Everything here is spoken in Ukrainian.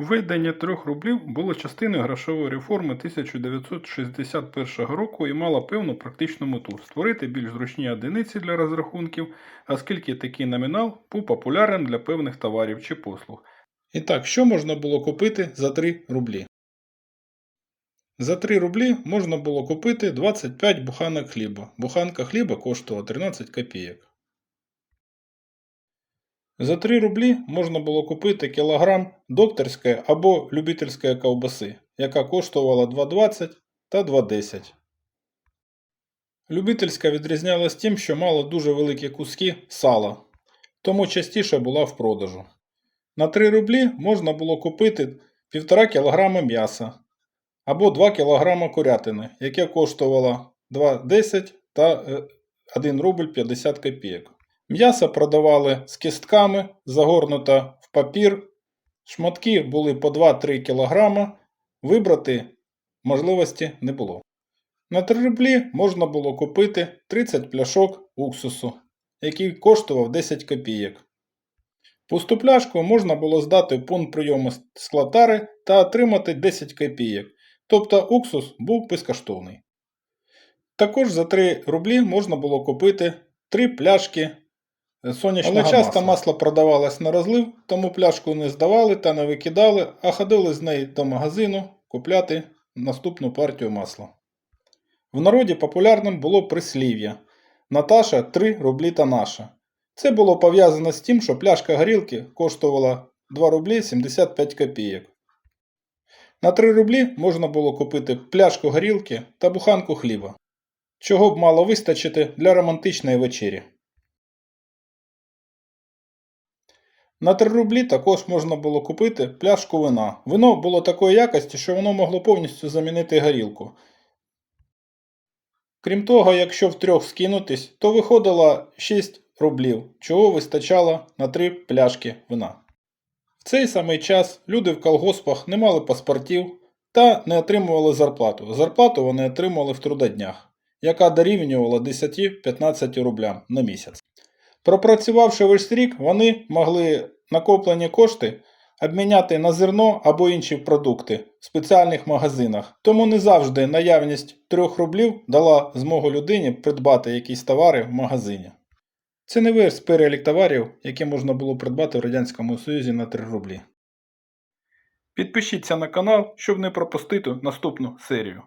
Введення 3 рублів було частиною грошової реформи 1961 року і мало певну практичну мету створити більш зручні одиниці для розрахунків, оскільки такий номінал був популярним для певних товарів чи послуг. І так, що можна було купити за 3 рублі? За 3 рублі можна було купити 25 буханок хліба. Буханка хліба коштувала 13 копійок. За 3 рублі можна було купити кілограм докторської або любительської ковбаси, яка коштувала 2,20 та 2,10. Любительська відрізнялась тим, що мала дуже великі куски сала, тому частіше була в продажу. На 3 рублі можна було купити 1,5 кг м'яса або 2 кг курятини, яке коштувало 2,10 та е, 1 рубль 50 копійок. М'ясо продавали з кістками, загорнуто в папір. Шматки були по 2-3 кг. Вибрати можливості не було. На 3 рублі можна було купити 30 пляшок уксусу, який коштував 10 копійок. Пусту пляшку можна було здати в пункт прийому склотари та отримати 10 копійок. Тобто уксус був безкоштовний. Також за 3 рублі можна було купити 3 пляшки сонячного Але часто масла. масло продавалось на розлив, тому пляшку не здавали та не викидали, а ходили з неї до магазину купляти наступну партію масла. В народі популярним було прислів'я Наташа 3 рублі та наша. Це було пов'язано з тим, що пляшка горілки коштувала 2 рублі 75 копійок. На 3 рублі можна було купити пляшку горілки та буханку хліба, чого б мало вистачити для романтичної вечері. На 3 рублі також можна було купити пляшку вина. Вино було такої якості, що воно могло повністю замінити горілку. Крім того, якщо втрьох скинутись, то виходило 6 рублів, чого вистачало на 3 пляшки вина. В цей самий час люди в колгоспах не мали паспортів та не отримували зарплату. Зарплату вони отримували в трудоднях, яка дорівнювала 10-15 рублям на місяць. Пропрацювавши весь рік, вони могли накоплені кошти обміняти на зерно або інші продукти в спеціальних магазинах. Тому не завжди наявність 3 рублів дала змогу людині придбати якісь товари в магазині. Це не весь перелік товарів, які можна було придбати в Радянському Союзі на 3 рублі. Підпишіться на канал, щоб не пропустити наступну серію.